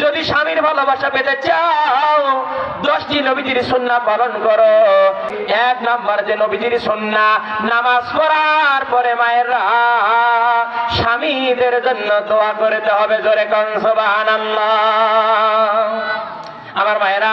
যদি স্বামীর ভালোবাসা পেতে চাও, দশটি নবীজির সন্না পালন করো। এক নাম্বার যে নবীজির সন্না নামাজ পড়ার পরে মায়েরা স্বামীদের জন্য দোয়া করতে হবে জোরে কনসবাহান আমার মায়েরা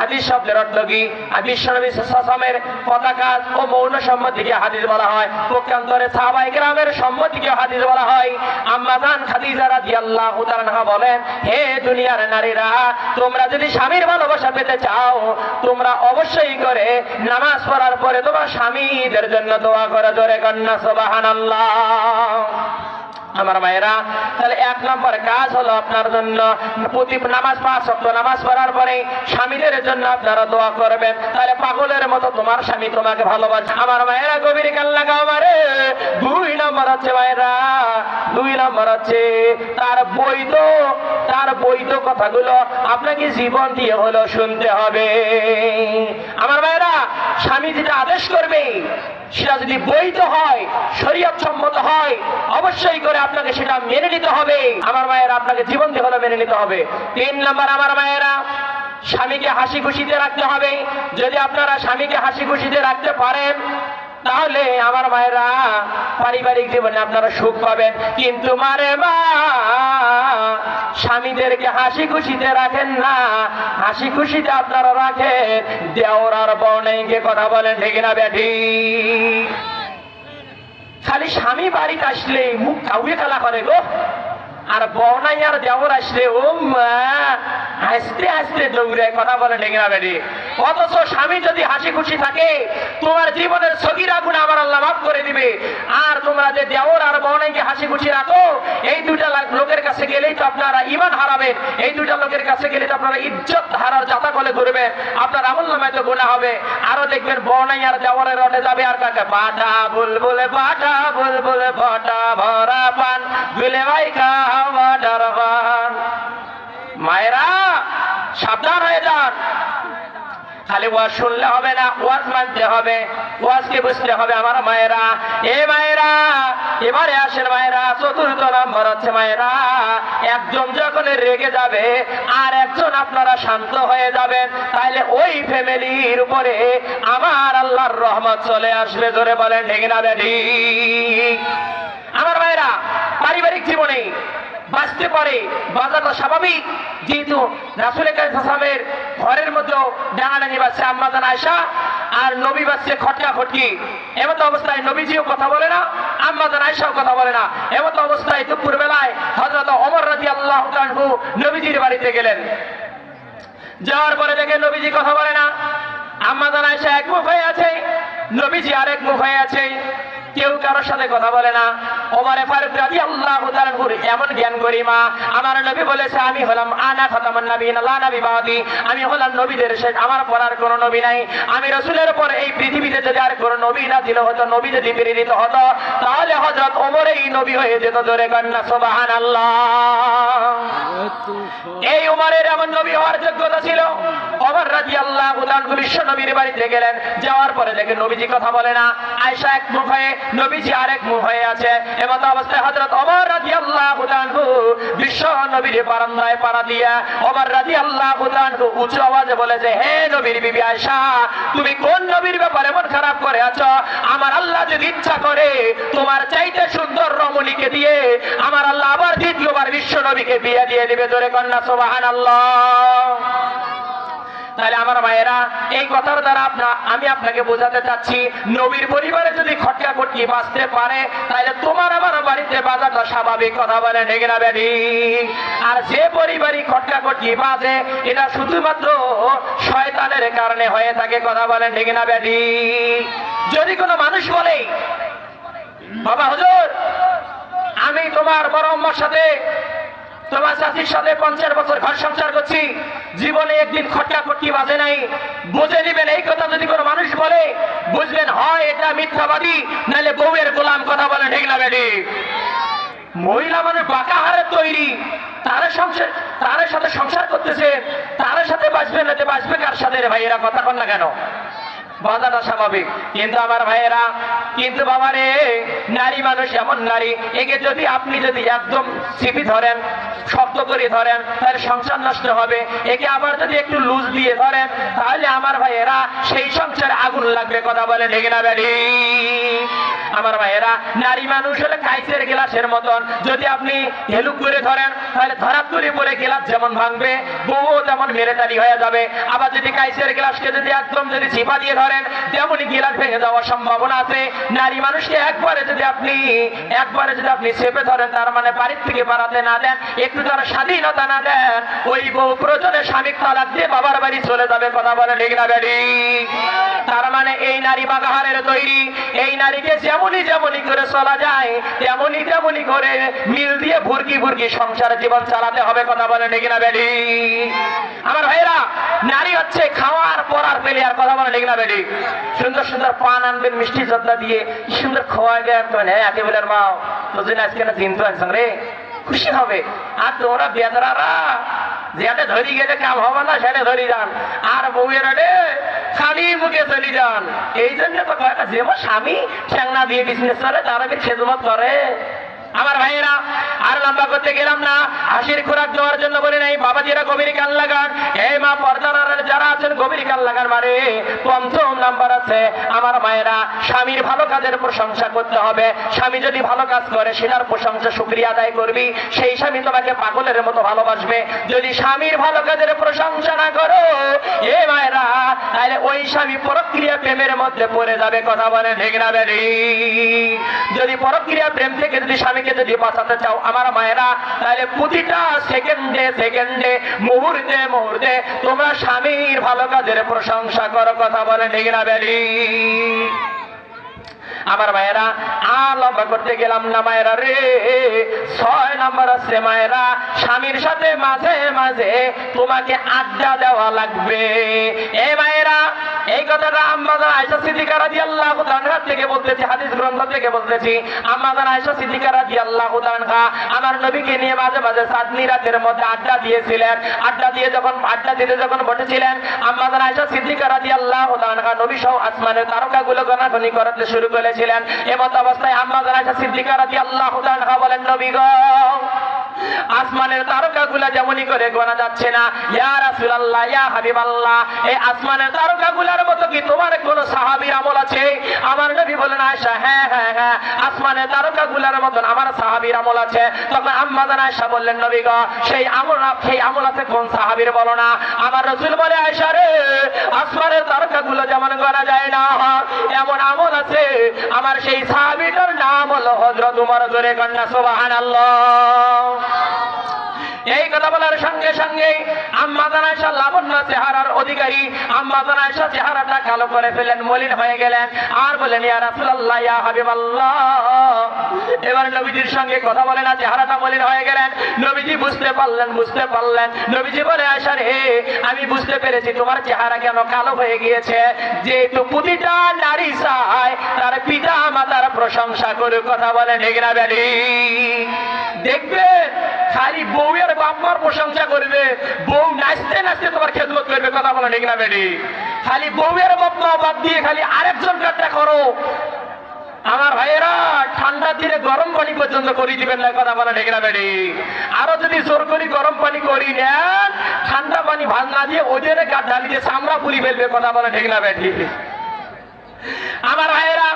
হাদিস শব্দের অর্থ কি? বিশ্বনবী সাসমের পতাকা ও মৌন সম্মতিকে হাদিস বলা হয়। পক্ষান্তরে সাহাবাই গ্রামের সম্মতিকে হাদিস বলা হয়। আম্মাজান খাদিজা রাদিয়াল্লাহু তাআলা বলেন, হে দুনিয়ার নারীরা, তোমরা যদি স্বামীর ভালোবাসা পেতে চাও, তোমরা অবশ্যই করে নামাজ পড়ার পরে তোমার স্বামীদের জন্য দোয়া করে। জোরে কন্যা, সুবহানাল্লাহ। আমার মায়েরা তাহলে এক নম্বর কাজ হলো আপনার জন্য প্রতি নামাজ পাঁচ শক্ত নামাজ পড়ার পরে স্বামীদের জন্য আপনারা দোয়া করবেন। তাহলে পাগলের মতো তোমার স্বামী তোমাকে ভালোবাসে। আমার মায়েরা গভীর কাল্লা আমারে। দুই নম্বর হচ্ছে মায়েরা দুই নম্বর হচ্ছে তার বৈধ তার বৈধ কথাগুলো আপনাকে জীবন দিয়ে হলো শুনতে হবে। আমার মায়েরা স্বামী যেটা আদেশ করবে, সেটা যদি বৈধ হয় শরীয়ত সম্মত হয়, অবশ্যই করে আপনাকে সেটা মেনে নিতে হবে। আমার মায়েরা আপনাকে জীবন দিয়ে হলো মেনে নিতে হবে। তিন নাম্বার আমার মায়েরা, স্বামীকে হাসি খুশিতে রাখতে হবে। যদি আপনারা স্বামীকে হাসি খুশিতে রাখতে পারেন, তাহলে আমার মায়েরা পারিবারিক জীবনে আপনারা সুখ পাবেন। কিন্তু মারে মা, স্বামীদেরকে হাসি খুশিতে রাখেন না। হাসি খুশিতে আপনারা রাখেন। দেওর আর বনেকে কথা বলেন, ঠিক না ব্যাঠি খালি স্বামী বাড়িতে আসলে মুখ কাউকে খেলা করে গো। আর বনাই আর দেওয়ার আসলে, ও মা হাসতে হাসতে দৌড়ে কথা বলে ঠিক বেড়ে অথচ স্বামী যদি হাসি খুশি থাকে, তোমার জীবনের সগিরা গুণ আমার আল্লাহ মাফ করে দিবে। আর তোমরা যে দেওর আর বনাইকে হাসি খুশি রাখো, এই দুইটা লোকের কাছে গেলেই তো আপনারা ইমান হারাবেন। এই দুইটা লোকের কাছে গেলে তো আপনারা ইজ্জত হারার জাতা কলে ধরবে। আপনার আমল নামায় তো গুণা হবে। আরও দেখবেন বনাই আর দেওয়ারের রটে যাবে আর কাকে? পাটা বুলবুলে পাটা বুলবুলে ফটা ভরা পান। গুলে ভাই খাওয়া ডারবান মায়েরা, সাবধান হয়ে যান। খালি ওয়াজ শুনলে হবে না, ওয়াজ মানতে হবে, ওয়াজকে বুঝতে হবে আমার মায়েরা। এ মায়েরা, এবারে আসেন মায়েরা, চতুর্থ নম্বর হচ্ছে মায়েরা, একজন যখন রেগে যাবে, আর একজন আপনারা শান্ত হয়ে যাবেন তাহলে ওই ফ্যামিলির উপরে আমার আল্লাহর রহমত চলে আসবে, জোরে বলেন, ঠিক না আমার মায়েরা, পারিবারিক জীবনে বাঁচতে পারে বাজারটা স্বাভাবিক। যেহেতু রাসুলের কাসমের ঘরের মধ্যে ডাঙাডাঙি বাচ্চা আম্মাদান আয়সা আর নবী বাচ্চা খটকা খটকি। এমত অবস্থায় নবীজিও কথা বলে না আম্মাদান আয়সাও কথা বলে না। এমত অবস্থায় দুপুর বেলায় হজরত অমর রাজি আল্লাহ নবীজির বাড়িতে গেলেন। যাওয়ার পরে দেখে নবীজি কথা বলে না। আম্মাদান আয়সা এক মুখ হয়ে আছে, নবীজি আরেক মুখ হয়ে আছে। কেউ কারোর সাথে কথা বলে না। ওমারে ফারুক রাজি আল্লাহ এমন জ্ঞান করি মা, আমার নবী বলেছে, আমি হলাম আনা খতামান নবী লা নবী বাদি আমি হলাম নবীদের শেষ, আমার পড়ার কোনো নবী নাই। আমি রসুলের পর এই পৃথিবীতে যদি আর কোনো নবী না দিল হতো, নবী যদি প্রেরিত হতো, তাহলে হজরত ওমর এই নবী হয়ে যেত জোরে কন্যা সোবাহান আল্লাহ এই উমারের এমন নবী হওয়ার যোগ্যতা ছিল। অমর রাজি আল্লাহ বিশ্ব নবীর বাড়িতে গেলেন, যাওয়ার পরে দেখে নবীজি কথা বলে না। আয়সা এক মুখ হয়ে নবীজি আরেক মুখ হয়ে আছে। এমত অবস্থায় হজরত অমর রাজি আল্লাহ বিশ্ব নবীর বারান্দায় পাড়া দিয়া অমর রাজি আল্লাহ উচ্চ আওয়াজে বলেছে হে নবীর বিবি আয়সা তুমি কোন নবীর ব্যাপারে মন খারাপ করে আছো? আমার আল্লাহ যদি ইচ্ছা করে তোমার চাইতে সুন্দর রমণীকে দিয়ে আমার আল্লাহ আবার দ্বিতীয়বার বিশ্ব নবীকে বিয়ে দিয়ে দিবে। জোরে কন্যা সোবাহান তাহলে আমার মায়েরা এই কথার দ্বারা আপনার আমি আপনাকে বোঝাতে চাচ্ছি, নবীর পরিবারে যদি খটকা খটকি বাঁচতে পারে, তাহলে তোমার আমার বাড়িতে বাজারটা স্বাভাবিক কথা বলে ঢেকে না ব্যাধি আর যে পরিবারই খটকা খটকি বাজে, এটা শুধুমাত্র শয়তানের কারণে হয়ে থাকে কথা বলেন ঢেকে না ব্যাধি যদি কোনো মানুষ বলে, বাবা হুজুর, আমি তোমার বড় সাথে নাহলে বউয়ের গোলাম কথা বলে, ঠিক না বেডি মহিলা মানে বাঁকা হারে তৈরি। তার সংসার, তার সাথে সংসার করতেছে, তার সাথে বাঁচবে না বাঁচবে কার সাথে রে ভাই? এরা কথা কন না কেন? বাধাটা স্বাভাবিক। কিন্তু আমার ভাইয়েরা, কিন্তু বাবা রে নারী মানুষ এমন নারী, একে যদি আপনি যদি একদম চিপি ধরেন, শক্ত করে ধরেন তাহলে সংসার নষ্ট হবে। একে আবার যদি একটু লুজ দিয়ে ধরেন, তাহলে আমার ভাইয়েরা সেই সংসারে আগুন লাগবে, কথা বলে ঠিক না ব্যাডি আমার ভাইয়েরা, নারী মানুষ হলে কাইসের গ্লাসের মতন। যদি আপনি হেলুক করে ধরেন, তাহলে ধরাত করে পরে গ্লাস যেমন ভাঙবে বউ তেমন মেরেটারি হয়ে যাবে। আবার যদি কাইসের গ্লাসকে যদি একদম যদি চিপা দিয়ে ধরেন তেমনই গ্লাস ভেঙে যাওয়ার সম্ভাবনা আছে। নারী মানুষকে একবারে যদি আপনি, একবারে যদি আপনি চেপে ধরেন, তার মানে বাড়ির থেকে বাড়াতে না দেন, একটু তার স্বাধীনতা না দেন, ওই বউ প্রয়োজনে স্বামী তালাক দিয়ে বাবার বাড়ি চলে যাবে, কথা বলে ঠিক না তার মানে এই নারী বাগাহারের তৈরি, এই নারীকে যেমনই যেমনই করে চলা যায়, তেমনই তেমনই করে মিল দিয়ে ভুরকি ভুরকি সংসার জীবন চালাতে হবে, কথা বলে ঠিক না বেডি আমার ভাইরা নারী হচ্ছে খাওয়ার, পরার পেলে আর কথা বলে ঠিক না বেডি সুন্দর সুন্দর পান আনবেন, মিষ্টি যত্ন দিয়ে, কি সুন্দর খাওয়াবে হ্যাঁ একেবারে মাও তো দিন আজকে না চিনতে আনছেন রে। খুশি হবে। আর তোমরা বেদরারা যেটা ধরি গেলে কাম হবে না সেটা ধরি যান। আর বউয়ের খালি মুখে চলি যান। এই জন্য তো যে স্বামী ঠ্যাংনা দিয়ে বিজনেস করে, তারা কি খেদমত করে। আমার ভাইয়েরা, আর লম্বা করতে গেলাম না, হাসির খোরাক দেওয়ার জন্য বলি নাই, বাবাজিরা গভীর কান লাগান এই মা পর্দার আছেন লাগান মারে পঞ্চম নাম্বার আছে, আমার মায়েরা, স্বামীর ভালো কাজের প্রশংসা করতে হবে। স্বামী যদি ভালো কাজ করে, সেটার প্রশংসা শুক্রিয়া আদায় করবি। সেই স্বামী তোমাকে পাগলের মতো ভালোবাসবে। যদি স্বামীর ভালো কাজের প্রশংসা না করো, এ মায়েরা, তাহলে ওই স্বামী প্রক্রিয়া প্রেমের মধ্যে পড়ে যাবে, কথা বলে ঠিক না যদি পরক্রিয়া প্রেম থেকে যদি স্বামীকে যদি বাঁচাতে চাও, আমার মায়েরা, তাহলে প্রতিটা সেকেন্ডে সেকেন্ডে, মুহূর্তে মুহূর্তে তোমরা স্বামীর ভালো কাজের প্রশংসা করো, কথা বলে ঠিক না বেরি আমার মায়েরা আর লম্বা করতে গেলাম না মায়েরা রে। ছয় নাম্বার আছে মায়েরা, স্বামীর সাথে মাঝে মাঝে তোমাকে আড্ডা দেওয়া লাগবে। এ মায়েরা এই কথাটা আম্মাদান আয়সা সিদ্দিকা রাদিয়াল্লাহু তাআলা থেকে বলতেছি, হাদিস গ্রন্থ থেকে বলতেছি। আম্মাদান আয়সা সিদ্দিকা রাদিয়াল্লাহু তাআলা আমার নবীকে নিয়ে মাঝে মাঝে সাতনি রাতের মধ্যে আড্ডা দিয়েছিলেন। আড্ডা দিয়ে যখন, আড্ডা দিতে যখন বসেছিলেন আম্মাদান আয়সা সিদ্দিকা রাদিয়াল্লাহু তাআলা নবী সহ আসমানের তারকাগুলো গণাগণি করতে শুরু করেছিলেন। এমত অবস্থায় আম্মাদান আয়সা সিদ্দিকা রাদিয়াল্লাহু তাআলা বলেন, নবী গো আসমানের তারকাগুলা যেমনই করে গোনা যাচ্ছে না। ইয়া রাসূলুল্লাহ, ইয়া হাবিবাল্লাহ, এই আসমানের তারকাগুলার মতো কি তোমার কোন সাহাবীর আমল আছে? আমার নবী বলেন, আয়েশা হ্যাঁ হ্যাঁ হ্যাঁ আসমানের তারকাগুলার মতন আমার সাহাবীর আমল আছে। তখন আম্মা জান আয়েশা বললেন, নবী গো, সেই আমল সেই আমল আছে কোন সাহাবীর বলো না? আমার রাসূল বলে, আয়েশা রে, আসমানের তারকাগুলো যেমন গোনা যায় না, এমন আমল আছে। আমার সেই সাহাবীটার নাম হলো হযরত উমর, জোরে কন্যা, সুবহানাল্লাহ। 아. এই কথা বলার সঙ্গে সঙ্গে আম্মা জানাইশা লাবণ্য চেহারার অধিকারী, আম্মা জানাইশা চেহারাটা কালো করে ফেলেন, মলিন হয়ে গেলেন। আর বলেন, ইয়া রাসূলুল্লাহ, ইয়া হাবিবাল্লাহ। এবার নবীজির সঙ্গে কথা বলে না, চেহারাটা মলিন হয়ে গেলেন। নবীজি বুঝতে পারলেন বুঝতে পারলেন। নবীজি বলে আসার হে আমি বুঝতে পেরেছি, তোমার চেহারা কেন কালো হয়ে গিয়েছে? যেহেতু প্রতিটা নারী চায়, তার পিতা মাতার প্রশংসা করে কথা বলে, ঠিক না দেখবে খালি বউয়ের বাম্মার প্রশংসা করবে। বউ নাচতে নাচতে তোমার খেদমত করবে, কথা বলে, ঠিক না বেডি খালি বউয়ের বাপ্পা বাদ দিয়ে খালি আরেকজন কাটটা করো। আমার ভাইয়েরা, ঠান্ডা দিনে গরম পানি পর্যন্ত করি দিবেন না, কথা বলে, ঠিক না বেডি আরও যদি জোর করি গরম পানি করি নেন, ঠান্ডা পানি ভাত না দিয়ে ওদের গাছ ঢালি দিয়ে চামড়া পুরি ফেলবে, কথা বলে, ঠিক না আমার ভাইয়েরা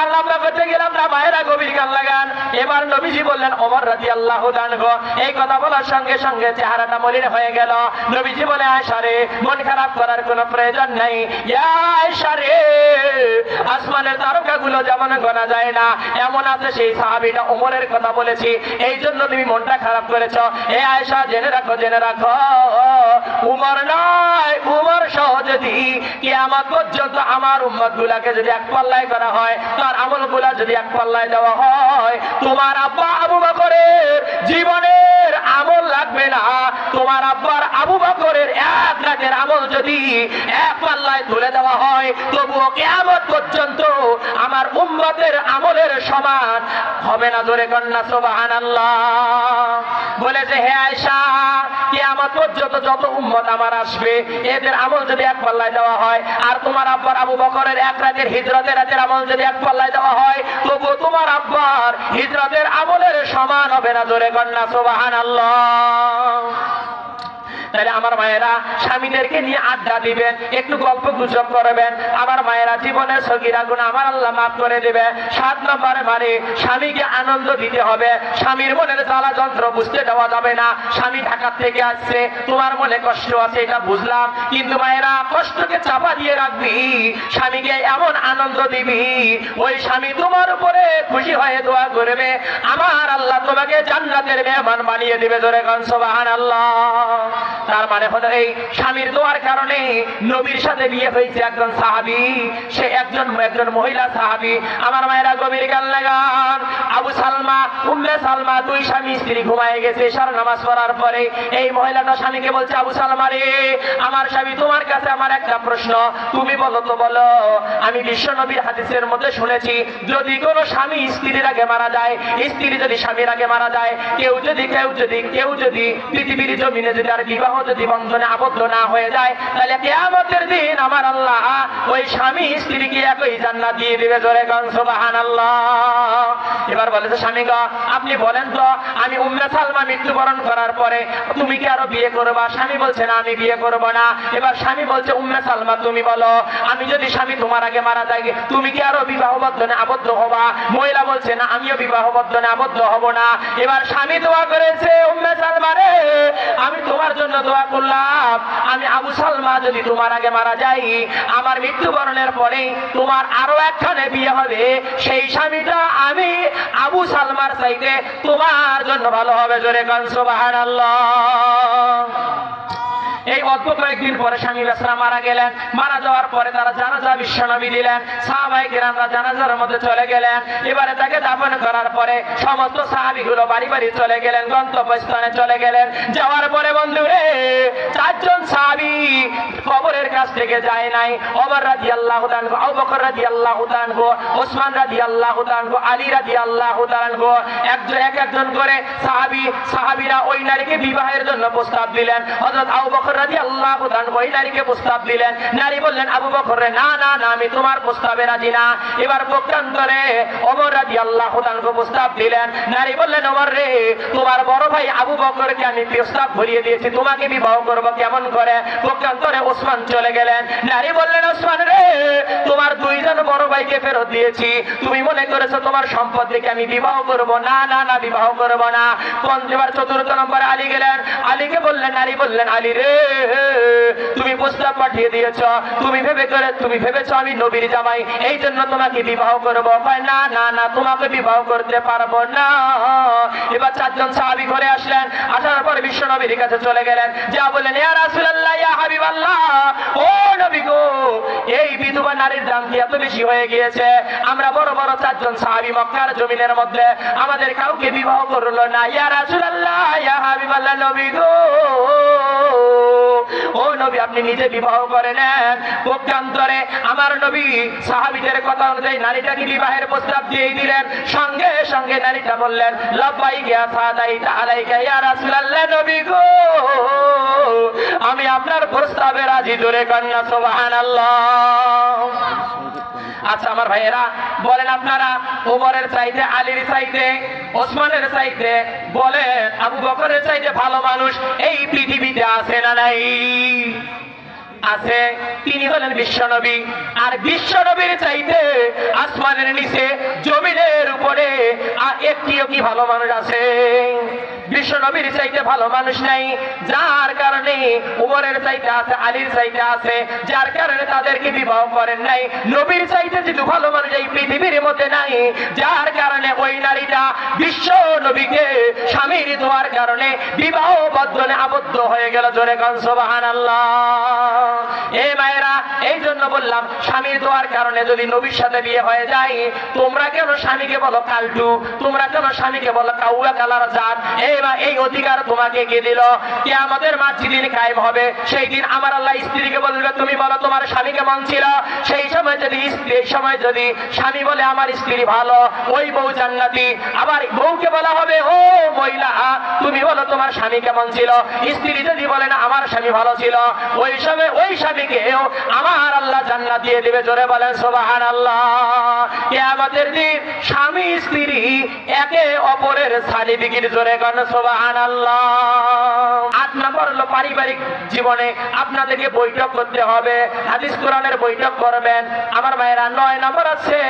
আর আমরা করতে গেলাম না ভাইয়েরা গভীর গান লাগান। এবার নবীজি বললেন, ওমর রাজি আল্লাহ এই কথা বলার সঙ্গে সঙ্গে চেহারাটা মলিন হয়ে গেল। নবীজি বলে, আয়সারে, মন খারাপ করার কোনো প্রয়োজন নেই। ইয়া আয়সা রে আসমানের তারকাগুলো যেমন গোনা যায় না, এমন আছে সেই সাহাবিটা ওমরের কথা বলেছি। এই জন্য তুমি মনটা খারাপ করেছ। এ আয়সা, জেনে রাখো জেনে রাখো। উমর নয়, উমর সহ যদি কিয়ামত পর্যন্ত আমার উম্মত গুলাকে যদি এক পাল্লায় করা হয় তার আমলগুলা যদি এক পাল্লায় দেওয়া হয় তোমার আব্বা আবু বকরের জীবনের আমল লাগবে না। তোমার আব্বার আবু বকরের এক রাতের আমল যদি এক পাল্লায় তুলে দেওয়া হয়, তবুও কেয়ামত পর্যন্ত আমার উম্মতের আমলের সমান হবে না জোরে কন্যা সোবাহান আল্লাহ বলেছে হে আয়সা কেয়ামত পর্যন্ত যত উম্মত আমার আসবে, এদের আমল যদি এক পাল্লায় দেওয়া হয়, আর তোমার আব্বার আবু বকরের এক রাতের হিজরতের রাতের আমল যদি এক পাল্লায় দেওয়া হয় তবু তোমার আব্বার হিজরতের আমলের সমান হবে না জোরে কন্যা সোবাহান Allah. তাহলে আমার মায়েরা স্বামীদেরকে নিয়ে আড্ডা দিবেন, একটু গল্প গুজব করবেন। আমার মায়েরা জীবনের সগিরা গুণ আমার আল্লাহ মাফ করে দেবে। সাত নম্বরে মানে স্বামীকে আনন্দ দিতে হবে। স্বামীর মনের জ্বালা যন্ত্র বুঝতে দেওয়া যাবে না। স্বামী ঢাকার থেকে আসছে, তোমার মনে কষ্ট আছে, এটা বুঝলাম। কিন্তু মায়েরা, কষ্টকে চাপা দিয়ে রাখবি। স্বামীকে এমন আনন্দ দিবি, ওই স্বামী তোমার উপরে খুশি হয়ে দোয়া করবে। আমার আল্লাহ তোমাকে জান্নাতের মেহমান বানিয়ে দিবে, জোরে গান সোবাহান আল্লাহ তার মানে হলো এই স্বামীর দোয়ার কারণে নবীর সাথে বিয়ে হয়েছে একজন সাহাবি, সে একজন একজন মহিলা সাহাবি। আমার মায়েরা গভীর গান। লাগান আবু সালমা, উম্মে সালমা দুই স্বামী, স্ত্রী ঘুমায় গেছে, সার নামাজ পড়ার পরে এই মহিলাটা স্বামীকে বলছে, আবু সালমা রে, আমার স্বামী তোমার কাছে আমার একটা প্রশ্ন। তুমি বলো তো, বলো। আমি বিশ্ব নবীর হাদিসের মধ্যে শুনেছি, যদি কোনো স্বামী স্ত্রীর আগে মারা যায়, স্ত্রী যদি স্বামীর আগে মারা যায়, কেউ যদি কেউ যদি কেউ যদি পৃথিবীর জমিনে যদি আর বিবাহ যদি বন্ধনে আবদ্ধ না হয়ে যায়, তাহলে কেয়ামতের দিন আমার আল্লাহ ওই স্বামী স্ত্রীকে একই জান্নাত দিয়ে দিবে জোরে গান সুবাহান এবার বলেছে স্বামী গো আপনি বলেন তো, আমি উম্মে সালমা মৃত্যুবরণ করার পরে তুমি কি আরও বিয়ে করবা? স্বামী বলছে, না, আমি বিয়ে করব না। এবার স্বামী বলছে, উম্মে সালমা, তুমি বলো, আমি যদি স্বামী তোমার আগে মারা যাই, তুমি কি আরও বিবাহ বন্ধনে আবদ্ধ হবা? মহিলা বলছে, না, আমিও বিবাহ বন্ধনে আবদ্ধ হব না। এবার স্বামী দোয়া করেছে, উম্মে সালমা রে, আমি তোমার জন্য দোয়া করলাম। আমি আবু সালমা যদি তোমার আগে মারা যাই, আমার মৃত্যুবরণের পরে তোমার আরও একখানে বিয়ে হবে। সেই স্বামীটা আমি আবু সালমার চাইতে তোমার জন্য ভালো হবে জোরে কান সোবাহান এই অল্প কয়েকদিন পরে স্বামী বেসরা মারা গেলেন। মারা যাওয়ার পরে তারা জানাজা বিশ্বনবী দিলেন। সাহাবাই কিরামরা জানাজার মধ্যে চলে গেলেন। এবারে তাকে দাফন করার পরে সমস্ত সাহাবিগুলো বাড়ি বাড়ি চলে গেলেন, গন্তব্যস্থানে চলে গেলেন। যাওয়ার পরে বন্ধুরে চারজন সাহাবি কবরের কাছ থেকে যায় নাই। ওমর রাজি আল্লাহ তানগো আবু বকর রাজি আল্লাহ তানগো ওসমান রাজি আল্লাহ তানগো আলী রাজি আল্লাহ তানগো একজন এক একজন করে সাহাবি সাহাবিরা ওই নারীকে বিবাহের জন্য প্রস্তাব দিলেন। হযরত আবু বকর এবার প্রস্তাব দিলেন। নারী বললেন তোমার বড় ভাই আবু বকরকে আমি প্রস্তাব ভরিয়ে দিয়েছি। তোমাকে বিবাহ করব কেমন করে? পক্ষান্তরে ওসমান চলে গেলেন। নারী বললেন, ওসমান রে ভাইকে ফেরত দিয়েছি। তুমি মনে করেছ তোমার সম্পদ দেখে আমি বিবাহ করব? না না না, বিবাহ করব না। পঞ্চবার চতুর্থ নম্বরে আলী গেলেন? আলীকে বললেন নারী বললেন, আলী রে, তুমি প্রস্তাব পাঠিয়ে দিয়েছ। তুমি ভেবে করে, তুমি ভেবেছ আমি নবীর জামাই, এই জন্য তোমাকে বিবাহ করব। না না না, তোমাকে বিবাহ করতে পারব না। এবার চারজন সাহাবি ঘরে আসলেন। আসার পর বিশ্ব নবীর কাছে চলে গেলেন। যা বললেন, ইয়া রাসূলুল্লাহ, ইয়া হাবিবাল্লাহ, ও নবী গো এই বিধবা নারীর দাম কি এত বেশি হয়ে গিয়েছে? আমরা বড় বড় চারজন সাহাবি মক্কার জমিনের মধ্যে আমাদের কাউকে বিবাহ করল না। ইয়া রাসূলুল্লাহ, ইয়া হাবিবাল্লাহ নবী গো। ও নবী, আপনি নিজে বিবাহ করে নেন। পক্ষান্তরে আমার নবী সাহাবিদের কথা অনুযায়ী নারীটাকে বিবাহের প্রস্তাব দিয়ে দিলেন। সঙ্গে সঙ্গে নারীটা বললেন লব্বাই গিয়া সাদাই তাহলে রাসূলুল্লাহ নবী গো। আমি আপনার প্রস্তাবে রাজি ধরে কন্যা, সুবহানাল্লাহ। আচ্ছা আমার ভাইয়েরা, বলেন আপনারা, ওমরের চাইতে, আলীর চাইতে, ওসমানের চাইতে, বলেন, আবু বকরের চাইতে ভালো মানুষ এই পৃথিবীতে আছে না নাই? আছে। তিনি হলেন বিশ্বনবী। আর বিশ্বনবীর চাইতে আসমানের নিচে জমিনের উপরে আর একটিও কি ভালো মানুষ আছে? বিশ্বনবীর চাইতে ভালো মানুষ নাই। যার কারণে উমরের চাইতে আছে, আলীর চাইতে আছে। যার কারণে তাদেরকে বিবাহ করেন নাই? নবীর চাইতে যেহেতু ভালো মানুষ এই পৃথিবীর মধ্যে নাই, যার কারণে ওই নারীটা বিশ্ব নবীকে স্বামীর দোয়ার কারণে বিবাহ বদ্ধনে আবদ্ধ হয়ে গেল। জোরে গান সোবাহান এই জন্য বললাম, স্বামীর দোয়ার কারণে যদি নবীর সাথে বিয়ে হয়ে যায়, তোমরা কেন স্বামীকে বলো কালটু? তোমরা কেন স্বামীকে বলো স্বামী বলে, আমার স্ত্রী ভালো, ওই বউ জান্নাতি। আবার বউকে বলা হবে, ও মহিলা, তুমি বলো, তোমার স্বামী কেমন ছিল? স্ত্রী যদি বলে, না, আমার স্বামী ভালো ছিল, ওই সময় ওই স্বামীকেও আমার আল্লাহ জান্নাত দিয়ে দিবে। জোরে বলেন সোবাহান আল্লাহ আমাদের দিন স্বামী, স্ত্রী একে অপরের সার্টিফিকেট জোরে করেন সোবাহান আট নম্বর হলো পারিবারিক জীবনে আপনাদেরকে বৈঠক করতে হবে, হাদিস কোরআনের বৈঠক করবেন। আমার মায়েরা নয় নম্বর আছে,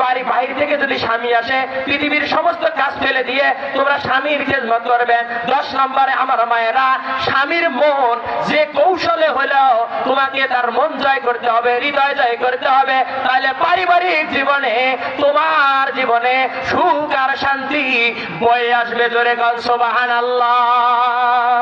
বাড়ি বাইরে থেকে যদি স্বামী আসে, পৃথিবীর সমস্ত কাজ ফেলে দিয়ে তোমরা স্বামীর খেদমত করবেন। দশ নম্বরে আমার মায়েরা স্বামীর মন যে কৌশলে হলেও তোমাকে তার মন জয় করতে হবে, হৃদয় জয় করতে হবে। তাহলে পারিবারিক জীবনে, তোমার জীবনে সুখ আর শান্তি বয়ে আসবে জোরে কাল সোবাহান আল্লাহ